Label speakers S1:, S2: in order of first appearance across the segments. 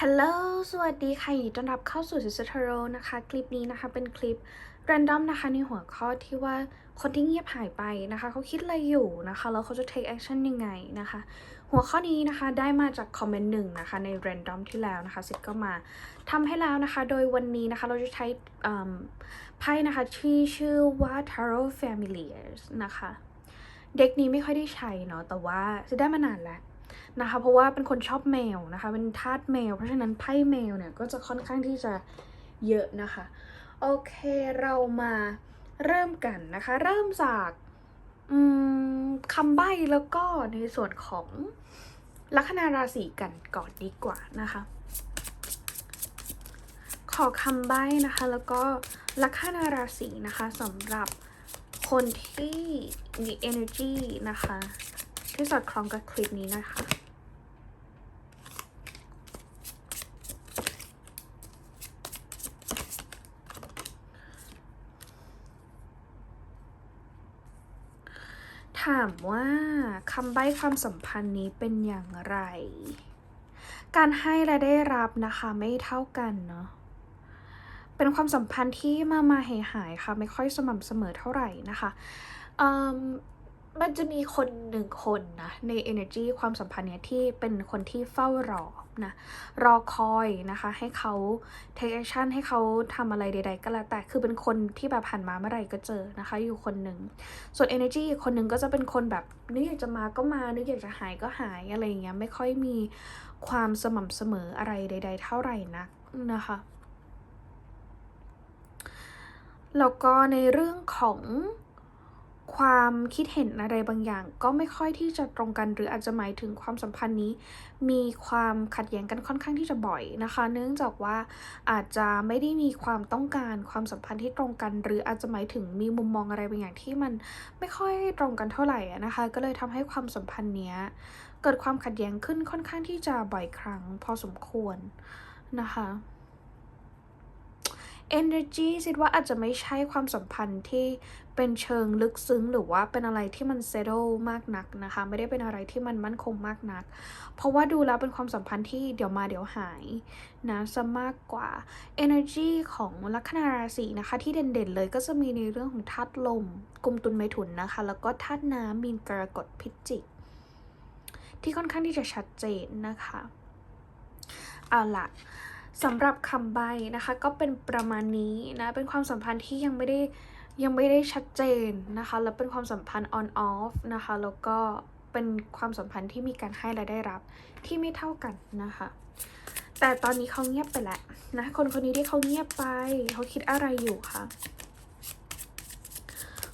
S1: ฮัลโหล สวัสดีค่ะยินดีต้อนรับเข้าสู่ซิสเทโรนะคะ คลิปนี้นะคะเป็นคลิป random นะคะในหัวข้อที่ว่าคนที่เงียบหายไปนะคะ เขาคิดอะไรอยู่นะคะ แล้วเขาจะ take action ยังไงนะคะ หัวข้อนี้นะคะได้มาจากคอมเมนต์หนึ่งนะคะใน random ที่แล้วนะคะซิดก็มาทำให้แล้วนะคะ โดยวันนี้นะคะเราจะใช้ไพ่นะคะที่ชื่อว่า Tarot Familiars นะคะ เด็กนี้ไม่ค่อยได้ใช้เนาะแต่ว่าจะได้มานานแล้ว นะคะ เพราะว่าเป็นคนชอบแมวนะคะ เป็นทาสแมว เพราะฉะนั้นไพ่แมวเนี่ยก็จะค่อนข้างที่จะเยอะนะคะ โอเคเรามาเริ่มกันนะคะ เริ่มจากคำใบ้แล้วก็ในส่วนของลัคนาราศีกันก่อนดีกว่านะคะ ขอคำใบ้นะคะ แล้วก็ลัคนาราศีนะคะสำหรับคนที่มี energy นะคะ ที่สอดคล้องกับคลิปนี้นะคะ ถาม ว่าคำใบ้ความสัมพันธ์นี้เป็นอย่างไร การให้และได้รับนะคะไม่เท่ากันเนาะเป็นความสัมพันธ์ที่มามาหายหายๆค่ะ ไม่ค่อยสม่ำเสมอเท่าไหร่นะคะอื มันจะมีคนหนึ่งคนนะใน energy ความสัมพันธ์เนี้ยที่เป็นคนที่เฝ้ารอนะรอคอยนะคะ ให้เขา take action ให้เขาทำอะไรใด ๆ ก็แล้วแต่คือเป็นคนที่แบบผ่านมาเมื่อไหร่ก็เจอนะคะ อยู่คนหนึ่งส่วน energy อีกคนหนึ่งก็จะเป็นคนแบบนึกอยากจะมาก็มานึกอยากจะหายก็หายอะไรอย่างเงี้ยไม่ค่อยมีความสม่ำเสมออะไรใด ๆ เท่าไหร่นักนะคะแล้วก็ในเรื่องของ ความคิดเห็นอะไรบางอย่าง ก็ไม่ค่อยที่จะตรงกัน หรืออาจจะหมายถึงความสัมพันธ์นี้ มีความขัดแย้งกันค่อนข้างที่จะบ่อยนะคะ เนื่องจากว่าอาจจะไม่ได้มีความต้องการความสัมพันธ์ที่ตรงกัน หรืออาจจะหมายถึงมีมุมมองอะไรบางอย่างที่มันไม่ค่อยตรงกันเท่าไหร่นะคะ ก็เลยทำให้ความสัมพันธ์เนี้ยเกิดความขัดแย้งขึ้นค่อนข้างที่จะบ่อยครั้ง พอสมควรนะคะ energy คิดว่าอาจจะไม่ใช่ความสัมพันธ์ที่เป็นเชิงลึกซึ้ง หรือว่าเป็นอะไรที่มัน settle มากนักนะคะ ไม่ได้เป็นอะไรที่มันมั่นคงมากนัก เพราะว่าดูแล้วเป็นความสัมพันธ์ที่เดี๋ยวมาเดี๋ยวหายนะซะมากกว่า energy ของลัคนาราศีนะคะ ที่เด่นๆเลยก็จะมีในเรื่องของธาตุลมกลุ่มตุลไมถุนนะคะ แล้วก็ธาตุน้ำมีนกรกฎพิจิก ที่ค่อนข้างที่จะชัดเจนนะคะ เอาล่ะ สำหรับคำใบนะคะก็เป็นประมาณนี้นะ เป็นความสัมพันธ์ที่ยังไม่ได้ยังไม่ได้ชัดเจนนะคะ แล้วเป็นความสัมพันธ์ on off นะคะ แล้วก็เป็นความสัมพันธ์ที่มีการให้และได้รับที่ไม่เท่ากันนะคะ แต่ตอนนี้เขาเงียบไปแล้วนะคนคนนี้ที่เขาเงียบไปเขาคิดอะไรอยู่คะ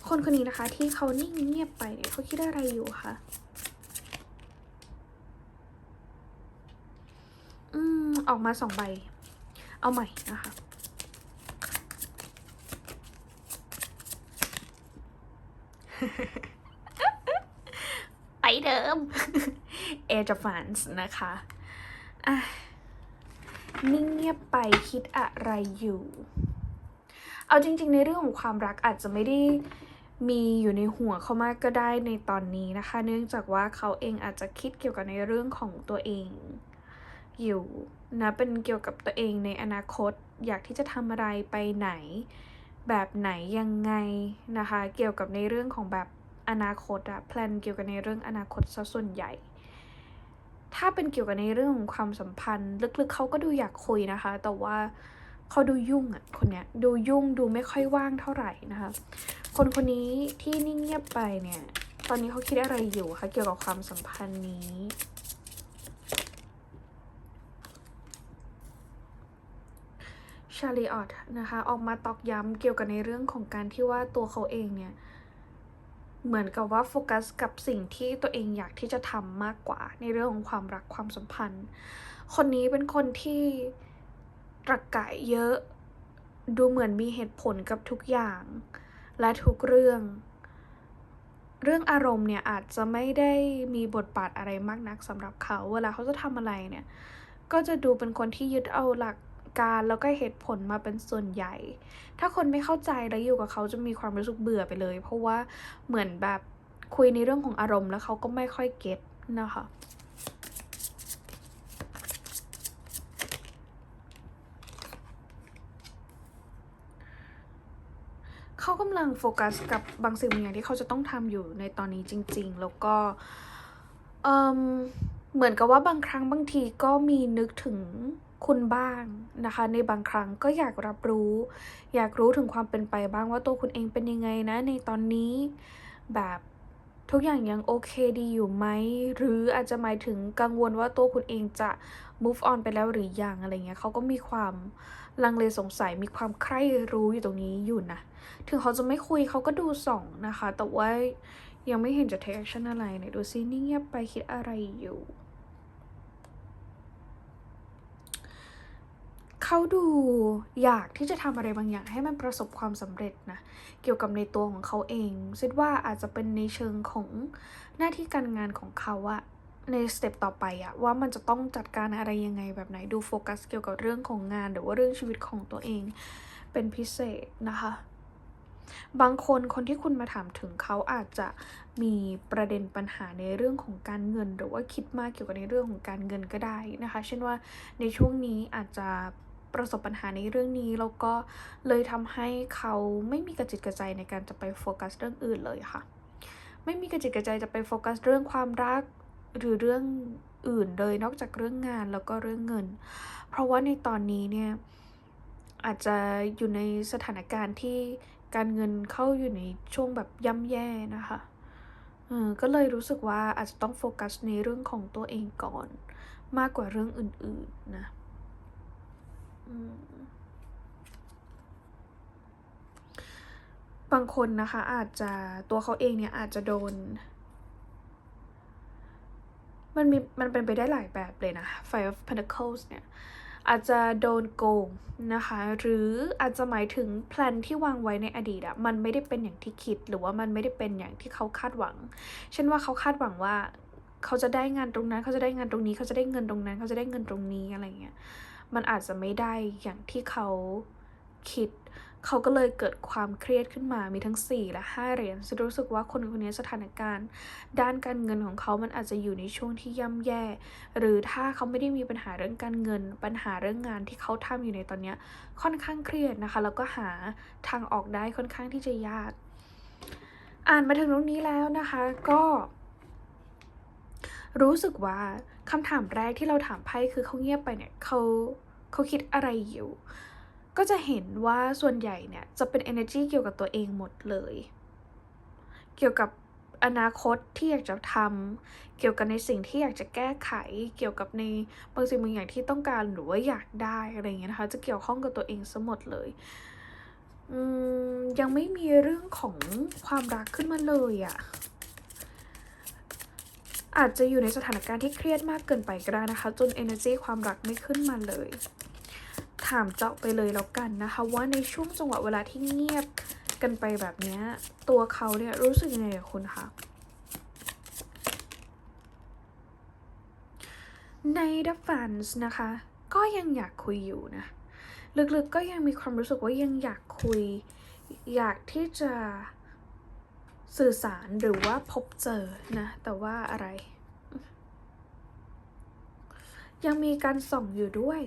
S1: คนคนนี้นะคะที่เขานิ่งเงียบไปเนี่ยเขาคิดอะไรอยู่คะ มออกมาสองใบ เอาใหม่นะคะ ไปเดิมเอจฟานส์นะคะอะนิ่งเงียบไปคิดอะไรอยู่ เอาจริง ๆ ในเรื่องของความรักอาจจะไม่ได้มีอยู่ในหัวเขามากก็ได้ในตอนนี้นะคะ เนื่องจากว่าเขาเองอาจจะคิดเกี่ยวกับในเรื่องของตัวเองอยู่ นะเป็นเกี่ยวกับตัวเองในอนาคต อยากที่จะทำอะไรไปไหน แบบไหนยังไงนะคะ เกี่ยวกับในเรื่องของแบบอนาคตอะแพลนเกี่ยวกับในเรื่องอนาคตซะส่วนใหญ่ ถ้าเป็นเกี่ยวกับในเรื่องของความสัมพันธ์ ลึกๆเขาก็ดูอยากคุยนะคะ แต่ว่าเขาดูยุ่งอะคนเนี้ยดูยุ่งดูไม่ค่อยว่างเท่าไหร่นะคะ คนคนนี้ที่นิ่งเงียบไปเนี่ย ตอนนี้เขาคิดอะไรอยู่คะเกี่ยวกับความสัมพันธ์นี้ ชาลีออตนะคะออกมาตอกย้ำเกี่ยวกับในเรื่องของการที่ว่าตัวเขาเองเนี่ย เหมือนกับว่าโฟกัสกับสิ่งที่ตัวเองอยากที่จะทำมากกว่า ในเรื่องของความรักความสัมพันธ์ คนนี้เป็นคนที่ตรกกะเยอะ ดูเหมือนมีเหตุผลกับทุกอย่าง และทุกเรื่อง เรื่องอารมณ์เนี่ยอาจจะไม่ได้มีบทบาทอะไรมากนักสำหรับเขา เวลาเขาจะทำอะไรเนี่ย ก็จะดูเป็นคนที่ยึดเอาหลัก การแล้วก็เหตุผลมาเป็นส่วนใหญ่ ถ้าคนไม่เข้าใจแล้วอยู่กับเขาจะมีความรู้สึกเบื่อไปเลย เพราะว่าเหมือนแบบคุยในเรื่องของอารมณ์แล้วเขาก็ไม่ค่อยเก็ตนะคะเขากำลังโฟกัสกับบางสิ่งบางอย่างที่เขาจะต้องทำอยู่ในตอนนี้จริง ๆ แล้วก็เเหมือนกับว่าบางครั้งบางทีก็มีนึกถึง คุณบ้างนะคะ ในบางครั้งก็อยากรับรู้ อยากรู้ถึงความเป็นไปบ้างว่าตัวคุณเองเป็นยังไงนะ ในตอนนี้แบบทุกอย่างยังโอเคดีอยู่ไหม หรืออาจจะหมายถึงกังวลว่าตัวคุณเองจะ move on ไปแล้วหรือยังอะไรเงี้ยเขาก็มีความลังเลสงสัยมีความใคร่รู้อยู่ตรงนี้อยู่นะ ถึงเขาจะไม่คุยเขาก็ดูส่องนะคะ แต่ว่ายังไม่เห็นจะ take action อะไรไหนดูซินี่เงียบไปคิดอะไรอยู่ เขาดูอยากที่จะทำอะไรบางอย่างให้มันประสบความสำเร็จนะเกี่ยวกับในตัวของเขาเองคิดว่าอาจจะเป็นในเชิงของหน้าที่การงานของเขาอะในสเต็ปต่อไปอะว่ามันจะต้องจัดการอะไรยังไงแบบไหนดูโฟกัสเกี่ยวกับเรื่องของงาน หรือว่าเรื่องชีวิตของตัวเองเป็นพิเศษนะคะ บางคนคนที่คุณมาถามถึงเขาอาจจะมีประเด็นปัญหาในเรื่องของการเงิน หรือว่าคิดมากเกี่ยวกับในเรื่องของการเงินก็ได้นะคะ เช่นว่าในช่วงนี้อาจจะ ประสบปัญหาในเรื่องนี้ แล้วก็เลยทำให้เขาไม่มีกระจิตกระใจในการจะไปโฟกัสเรื่องอื่นเลยค่ะ ไม่มีกระจิตกระใจจะไปโฟกัสเรื่องความรักหรือเรื่องอื่นเลยนอกจากเรื่องงานแล้วก็เรื่องเงิน เพราะว่าในตอนนี้เนี่ยอาจจะอยู่ในสถานการณ์ที่การเงินเข้าอยู่ในช่วงแบบย่ำแย่นะคะก็เลยรู้สึกว่าอาจจะต้องโฟกัสในเรื่องของตัวเองก่อน มากกว่าเรื่องอื่นๆนะ บางคนนะคะอาจจะตัวเขาเองเนี่ยอาจจะโดน มันมีมันเป็นไปได้หลายแบบเลยนะ Five of Pentacles เนี่ยอาจจะโดนโกงนะคะ หรืออาจจะหมายถึงแพลนที่วางไว้ในอดีตอะมันไม่ได้เป็นอย่างที่คิดหรือว่ามันไม่ได้เป็นอย่างที่เขาคาดหวัง เช่นว่าเขาคาดหวังว่าเขาจะได้งานตรงนั้น เขาจะได้งานตรงนี้ เขาจะได้เงินตรงนั้น เขาจะได้เงินตรงนี้อะไรเงี้ย มันอาจจะไม่ได้อย่างที่เขาคิด เขาก็เลยเกิดความเครียดขึ้นมา มีทั้ง 4 และ 5 เหรียญฉันรู้สึกว่าคนคนนี้สถานการณ์ ด้านการเงินของเขามันอาจจะอยู่ในช่วงที่ย่ำแย่ หรือถ้าเขาไม่ได้มีปัญหาเรื่องการเงิน ปัญหาเรื่องงานที่เขาทำอยู่ในตอนนี้ค่อนข้างเครียดนะคะ แล้วก็หาทางออกได้ค่อนข้างที่จะยาก อ่านมาถึงตรงนี้แล้วนะคะ ก็ รู้สึกว่าคำถามแรกที่เราถามไพ่คือเขาเงียบไปเนี่ยเขาเขาคิดอะไรอยู่ ก็จะเห็นว่าส่วนใหญ่เนี่ยจะเป็น energy เกี่ยวกับตัวเองหมดเลย เกี่ยวกับอนาคตที่อยากจะทำเกี่ยวกับในสิ่งที่อยากจะแก้ไข เกี่ยวกับในบางสิ่งบางอย่างที่ต้องการหรือว่าอยากได้อะไรเงี้ยนะคะ จะเกี่ยวข้องกับตัวเองซะหมดเลยยังไม่มีเรื่องของความรักขึ้นมาเลยอะ อาจจะอยู่ในสถานการณ์ที่เครียดมากเกินไปก็ได้นะคะ จน energy ความรักไม่ขึ้นมาเลย ถามเจาะไปเลยแล้วกันนะคะ ว่าในช่วงจังหวะเวลาที่เงียบกันไปแบบนี้ตัวเขาเนี่ยรู้สึกยังไงกับคุณคะในดัฟฟันส์นะคะ ก็ยังอยากคุยอยู่นะ ลึกๆก็ยังมีความรู้สึกว่ายังอยากคุย อยากที่จะ สื่อสารหรือว่าพบเจอนะ แต่ว่าอะไร ยังมีการส่องอยู่ด้วย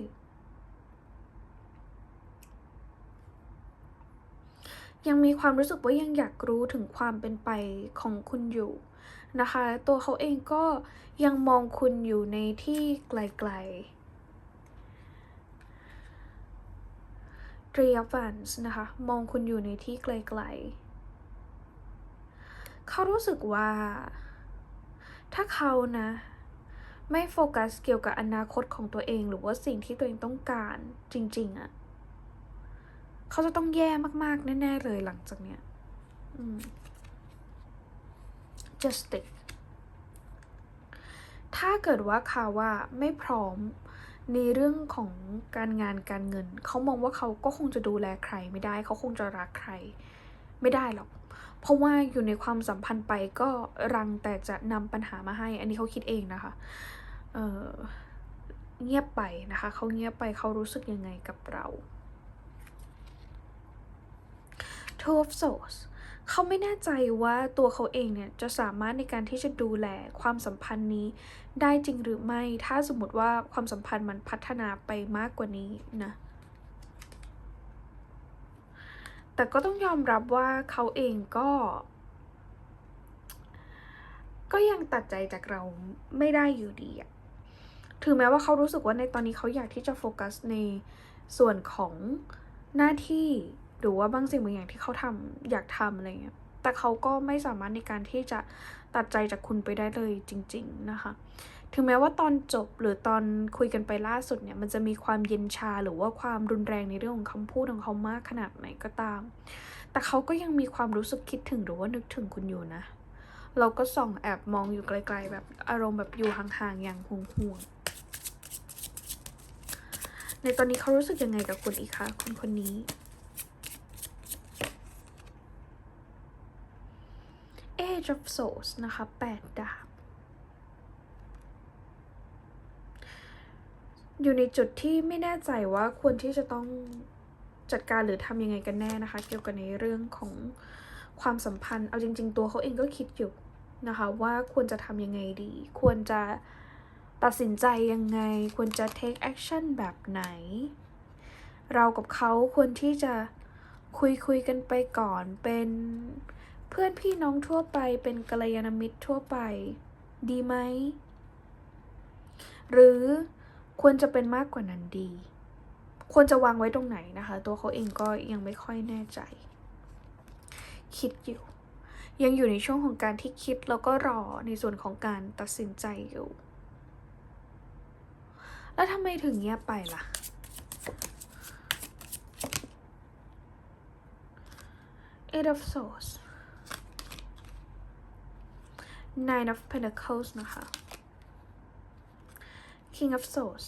S1: ยังมีความรู้สึกว่ายังอยากรู้ถึงความเป็นไปของคุณอยู่นะคะ ตัวเขาเองก็ยังมองคุณอยู่ในที่ไกลๆเรียฟันส์นะคะ มองคุณอยู่ในที่ไกลๆ เขารู้สึกว่า ถ้าเขานะ ไม่โฟกัสเกี่ยวกับอนาคตของตัวเอง หรือว่าสิ่งที่ตัวเองต้องการจริง ๆอะเขาจะต้องแย่มาก ๆ แน่ ๆ เลยหลังจากเนี้ย just stick ถ้าเกิดว่าเขาว่าไม่พร้อมในเรื่องของการงานการเงิน เขามองว่าเขาก็คงจะดูแลใครไม่ได้ เขาคงจะรักใคร ไม่ได้หรอก เพราะว่าอยู่ในความสัมพันธ์ไปก็รังแต่จะนำปัญหามาให้ อันนี้เขาคิดเองนะคะ เออเงียบไปนะคะ เขาเงียบไปเขารู้สึกยังไงกับเรา Two of Swords เขาไม่แน่ใจว่าตัวเขาเองเนี่ยจะสามารถในการที่จะดูแลความสัมพันธ์นี้ได้จริงหรือไม่ ถ้าสมมติว่าความสัมพันธ์มันพัฒนาไปมากกว่านี้นะ แต่ก็ต้องยอมรับว่าเขาเองก็ ก็ยังตัดใจจากเราไม่ได้อยู่ดีอะถึงแม้ว่าเขารู้สึกว่าในตอนนี้เขาอยากที่จะโฟกัสในส่วนของหน้าที่หรือว่าบางสิ่งบางอย่างที่เขาทำอยากทำอะไรเงี้ย แต่เขาก็ไม่สามารถในการที่จะตัดใจจากคุณไปได้เลยจริง ๆ นะคะ ถึงแม้ว่าตอนจบหรือตอนคุยกันไปล่าสุดเนี่ย มันจะมีความเย็นชาหรือว่าความรุนแรงในเรื่องของคำพูดของเขามากขนาดไหนก็ตาม แต่เขาก็ยังมีความรู้สึกคิดถึงหรือว่านึกถึงคุณอยู่นะ เราก็ส่องแอบมองอยู่ไกล ๆ แบบอารมณ์แบบอยู่ห่างๆอย่างห่วงๆในตอนนี้เขารู้สึกยังไงกับคุณอีกคะคนคนนี้ Age of Swords นะคะแปดดาบ อยู่ในจุดที่ไม่แน่ใจว่าควรที่จะต้องจัดการหรือทำยังไงกันแน่นะคะ เกี่ยวกับในเรื่องของความสัมพันธ์ เอาจริง ๆ ตัวเขาเองก็คิดอยู่นะคะว่าควรจะทำยังไงดี ควรจะตัดสินใจยังไง ควรจะ take action แบบไหน เรากับเขาควรที่จะคุยคุยกันไปก่อน เป็นเพื่อนพี่น้องทั่วไป เป็นกัลยาณมิตรทั่วไป ดีไหม หรือ ควรจะเป็นมากกว่านั้นดี ควรจะวางไว้ตรงไหนนะคะ ตัวเขาเองก็ยังไม่ค่อยแน่ใจ คิดอยู่ ยังอยู่ในช่วงของการที่คิดแล้วก็รอในส่วนของการตัดสินใจอยู่ แล้วทำไมถึงเงียบไปล่ะ Eight of Swords Nine of Pentacles นะคะ King of Swords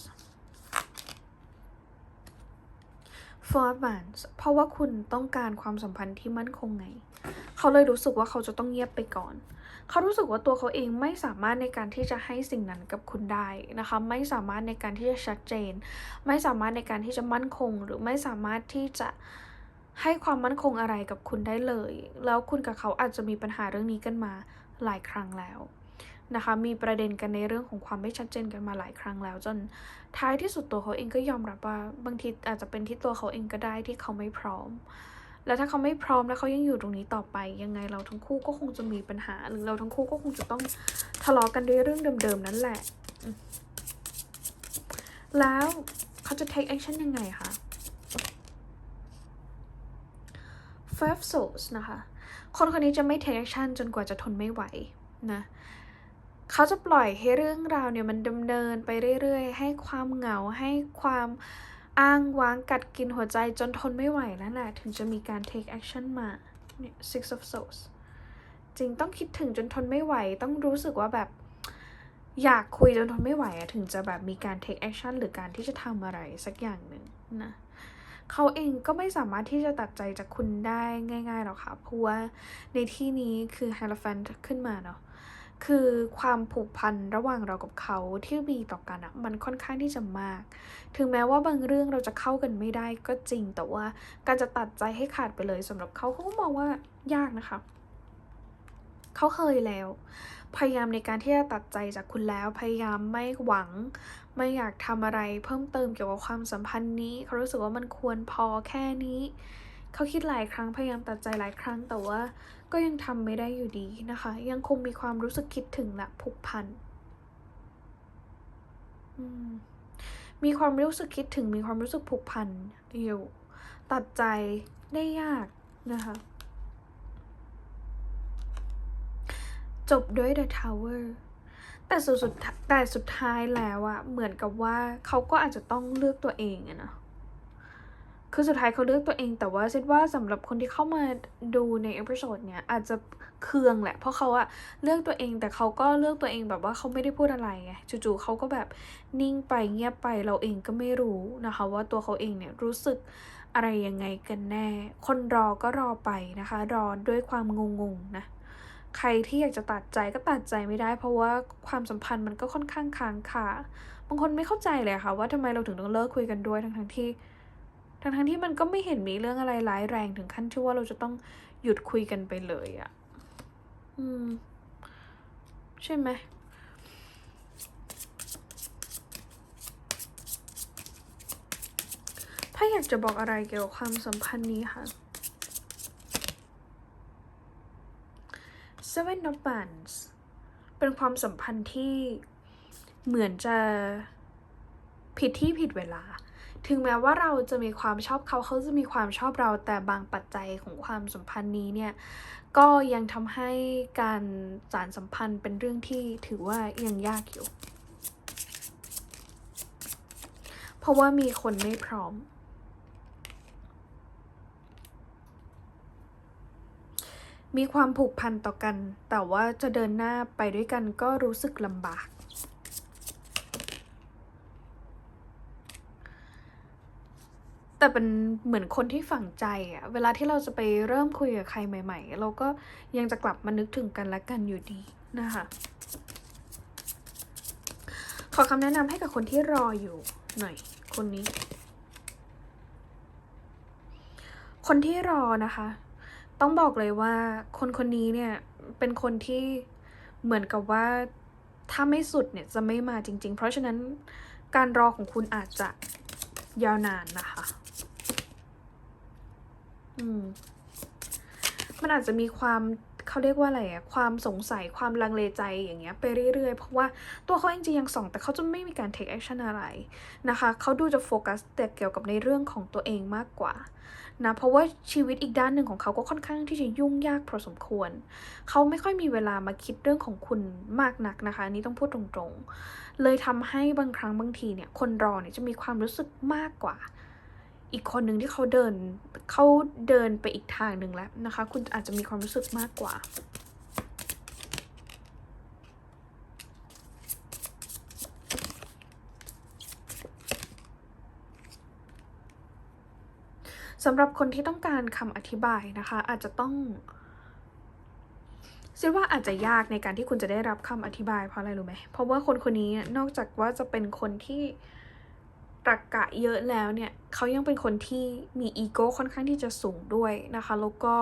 S1: Four of Wands เพราะว่าคุณต้องการความสัมพันธ์ที่มั่นคงไง เขาเลยรู้สึกว่าเขาจะต้องเงียบไปก่อน เขารู้สึกว่าตัวเขาเองไม่สามารถในการที่จะให้สิ่งนั้นกับคุณได้นะคะ ไม่สามารถในการที่จะชัดเจน ไม่สามารถในการที่จะมั่นคง หรือไม่สามารถที่จะให้ความมั่นคงอะไรกับคุณได้เลย แล้วคุณกับเขาอาจจะมีปัญหาเรื่องนี้กันมาหลายครั้งแล้ว นะคะ มีประเด็นกันในเรื่องของความไม่ชัดเจนกันมาหลายครั้งแล้ว จนท้ายที่สุดตัวเขาเองก็ยอมรับว่าบางทีอาจจะเป็นที่ตัวเขาเองก็ได้ที่เขาไม่พร้อม แล้วถ้าเขาไม่พร้อมแล้วเขายังอยู่ตรงนี้ต่อไป ยังไงเราทั้งคู่ก็คงจะมีปัญหา หรือเราทั้งคู่ก็คงจะต้องทะเลาะกันด้วยเรื่องเดิมๆนั่นแหละ แล้วเขาจะ take action ยังไงคะ Five Souls นะคะ คนคนนี้จะไม่ take action จนกว่าจะทนไม่ไหวนะ เขาจะปล่อยให้เรื่องราวเนี่ยมันดำเนินไปเรื่อยๆ ให้ความเหงาให้ความอ้างว้างกัดกินหัวใจจนทนไม่ไหวแล้วแหละถึงจะมีการ take action มาเนี่ย Six of Souls จริงต้องคิดถึงจนทนไม่ไหว ต้องรู้สึกว่าแบบอยากคุยจนทนไม่ไหวถึงจะแบบมีการ take action หรือการที่จะทำอะไรสักอย่างหนึ่งนะเขาเองก็ไม่สามารถที่จะตัดใจจากคุณได้ง่ายๆหรอกค่ะ เพราะว่าในที่นี้คือ h ฮ e r o p h a n t ขึ้นมาเนาะ คือความผูกพันระหว่างเรากับเขาที่มีต่อกันอะมันค่อนข้างที่จะมาก ถึงแม้ว่าบางเรื่องเราจะเข้ากันไม่ได้ก็จริง แต่ว่าการจะตัดใจให้ขาดไปเลยสำหรับเขาเขาก็มองว่ายากนะคะเขาเคยแล้ว พยายามในการที่จะตัดใจจากคุณแล้ว พยายามไม่หวัง ไม่อยากทำอะไรเพิ่มเติมเกี่ยวกับความสัมพันธ์นี้ เขารู้สึกว่ามันควรพอแค่นี้ เขาคิดหลายครั้งพยายามตัดใจหลายครั้งแต่ว่าก็ยังทำไม่ได้อยู่ดีนะคะ ยังคงมีความรู้สึกคิดถึงและผูกพันมมีความรู้สึกคิดถึงมีความรู้สึกผูกพันอยู่ ตัดใจได้ยากนะคะ จบด้วย The Tower แต่สุดสุดแต่สุดท้ายแล้วอะเหมือนกับว่าเขาก็อาจจะต้องเลือกตัวเองอะนะ คือสุดท้ายเขาเลือกตัวเอง แต่ว่าคิดว่าสำหรับคนที่เข้ามาดูในเอพิโซดเนี้ยอาจจะเคืองแหละ เพราะเขาอะเลือกตัวเองแต่เขาก็เลือกตัวเองแบบว่าเขาไม่ได้พูดอะไรไงจู่ๆเขาก็แบบนิ่งไปเงียบไปเราเองก็ไม่รู้นะคะ ว่าตัวเขาเองเนี่ยรู้สึกอะไรยังไงกันแน่ คนรอก็รอไปนะคะ รอด้วยความงงๆนะใครที่อยากจะตัดใจก็ตัดใจไม่ได้ เพราะว่าความสัมพันธ์มันก็ค่อนข้างค้างคาบางคนไม่เข้าใจเลยค่ะว่าทำไมเราถึงต้องเลิกคุยกันด้วยทั้งๆที่ท ทั้งทั้งที่มันก็ไม่เห็นมีเรื่องอะไรร้ายแรงถึงขั้นที่ว่าเราจะต้องหยุดคุยกันไปเลยอะ่ะ อืม ใช่ไหมถ้าอยากจะบอกอะไรเกี่ยวกับความสัมพันธ์นี้ค่ะ Seven of Wands เป็นความสัมพันธ์ที่เหมือนจะผิดที่ผิดเวลา ถึงแม้ว่าเราจะมีความชอบเขาเขาจะมีความชอบเราแต่บางปัจจัยของความสัมพันธ์นี้เนี่ยก็ยังทำให้การสารสัมพันธ์เป็นเรื่องที่ถือว่ายังยากอยู่ เพราะว่ามีคนไม่พร้อม มีความผูกพันต่อกัน แต่ว่าจะเดินหน้าไปด้วยกันก็รู้สึกลำบาก แต่เป็นเหมือนคนที่ฝังใจอะเวลาที่เราจะไปเริ่มคุยกับใครใหม่ ๆ เราก็ยังจะกลับมานึกถึงกันและกันอยู่ดีนะคะ ขอคำแนะนำให้กับคนที่รออยู่หน่อย คนนี้ คนที่รอนะคะ ต้องบอกเลยว่าคนคนนี้เนี่ยเป็นคนที่เหมือนกับว่าถ้าไม่สุดเนี่ยจะไม่มาจริง ๆ เพราะฉะนั้นการรอของคุณอาจจะยาวนานนะคะ อืม มันอาจจะมีความเขาเรียกว่าอะไรอะความสงสัยความลังเลใจอย่างเงี้ยไปเรื่อยๆ เพราะว่าตัวเขาเองจริงยังส่อง แต่เขาจะไม่มีการ take action อะไรนะคะ เขาดูจะโฟกัสแต่เกี่ยวกับในเรื่องของตัวเองมากกว่านะเพราะว่าชีวิตอีกด้านหนึ่งของเขาก็ค่อนข้างที่จะยุ่งยากพอสมควร เขาไม่ค่อยมีเวลามาคิดเรื่องของคุณมากนักนะคะอันนี่ต้องพูดตรงๆ เลยทำให้บางครั้งบางทีเนี่ยคนรอเนี่ยจะมีความรู้สึกมากกว่า อีกคนหนึ่งที่เขาเดินเขาเดินไปอีกทางหนึ่งแล้วนะคะ คุณอาจจะมีความรู้สึกมากกว่าสำหรับคนที่ต้องการคำอธิบายนะคะ อาจจะต้องคิดว่าอาจจะยากในการที่คุณจะได้รับคำอธิบายเพราะอะไรรู้ไหมเพราะว่าคนคนนี้นอกจากว่าจะเป็นคนที่ ตรกกะเยอะแล้วเนี่ยเขายังเป็นคนที่มีอีโก้ค่อนข้างที่จะสูงด้วยนะคะ แล้วก็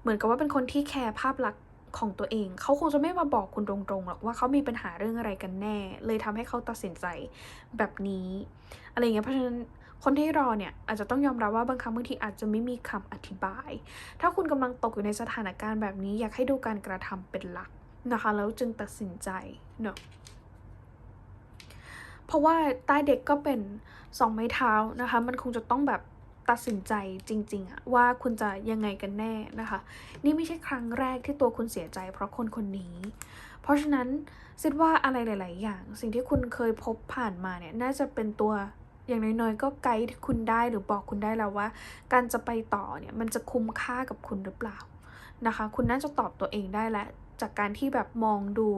S1: เหมือนกับว่าเป็นคนที่แคร์ภาพลักษณ์ของตัวเอง เขาคงจะไม่มาบอกคุณตรงๆหรอกว่าเขามีปัญหาเรื่องอะไรกันแน่ เลยทำให้เขาตัดสินใจแบบนี้ อะไรเงี้ย เพราะฉะนั้นคนที่รอเนี่ยอาจจะต้องยอมรับว่าบางครั้งบางทีอาจจะไม่มีคำอธิบาย ถ้าคุณกำลังตกอยู่ในสถานการณ์แบบนี้ อยากให้ดูการกระทำเป็นหลักนะคะ แล้วจึงตัดสินใจเนาะ เพราะว่าใต้เด็กก็เป็นสองไม้เท้านะคะ มันคงจะต้องแบบตัดสินใจจริงๆอะว่าคุณจะยังไงกันแน่นะคะ นี่ไม่ใช่ครั้งแรกที่ตัวคุณเสียใจ เพราะคนคนนี้ เพราะฉะนั้นคิดว่าอะไรหลาย ๆ อย่าง สิ่งที่คุณเคยพบผ่านมาเนี่ยน่าจะเป็นตัวอย่างน้อยๆ ก็ไกด์คุณได้หรือบอกคุณได้แล้วว่า การจะไปต่อเนี่ยมันจะคุ้มค่ากับคุณหรือเปล่านะคะ คุณน่าจะตอบตัวเองได้แล้ว จากการที่แบบมองดู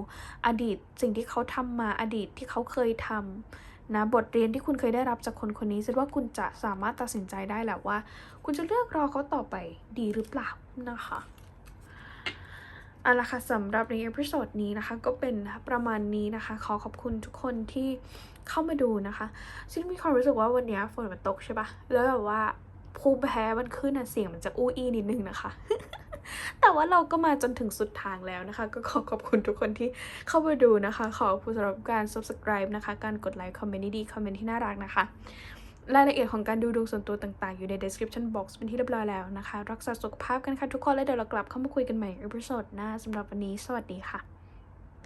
S1: อดีตสิ่งที่เขาทำมาอดีตที่เขาเคยทำนะบทเรียนที่คุณเคยได้รับจากคนคนนี้คิดว่าคุณจะสามารถตัดสินใจได้แหละว่า คุณจะเลือกรอเขาต่อไปดีหรือเปล่านะคะเอาละค่ะสำหรับในเอพิโซดนี้นะคะ ก็เป็นประมาณนี้นะคะ ขอขอบคุณทุกคนที่เข้ามาดูนะคะซึ่งมีความรู้สึกว่าวันนี้ฝนมันตกใช่ปะแล้วแบบว่าภูมิแพ้มันขึ้นอะเสียงมันจะอู้อี้นิดนึงนะคะ แต่ว่าเราก็มาจนถึงสุดทางแล้วนะคะ ก็ขอขอบคุณทุกคนที่เข้ามาดูนะคะ ขอบคุณสำหรับการ subscribe นะคะ การกดไลค์คอมเมนต์ดีคอมเมนต์ที่น่ารักนะคะรายละเอียดของการดูดวงส่วนตัวต่างๆ อยู่ใน description box เป็นที่เรียบร้อยแล้วนะคะ รักษาสุขภาพกันค่ะทุกคน แล้วเดี๋ยวเรากลับเข้ามาคุยกันใหม่ในอีพิโซดหน้าสำหรับวันนี้ สวัสดีค่ะ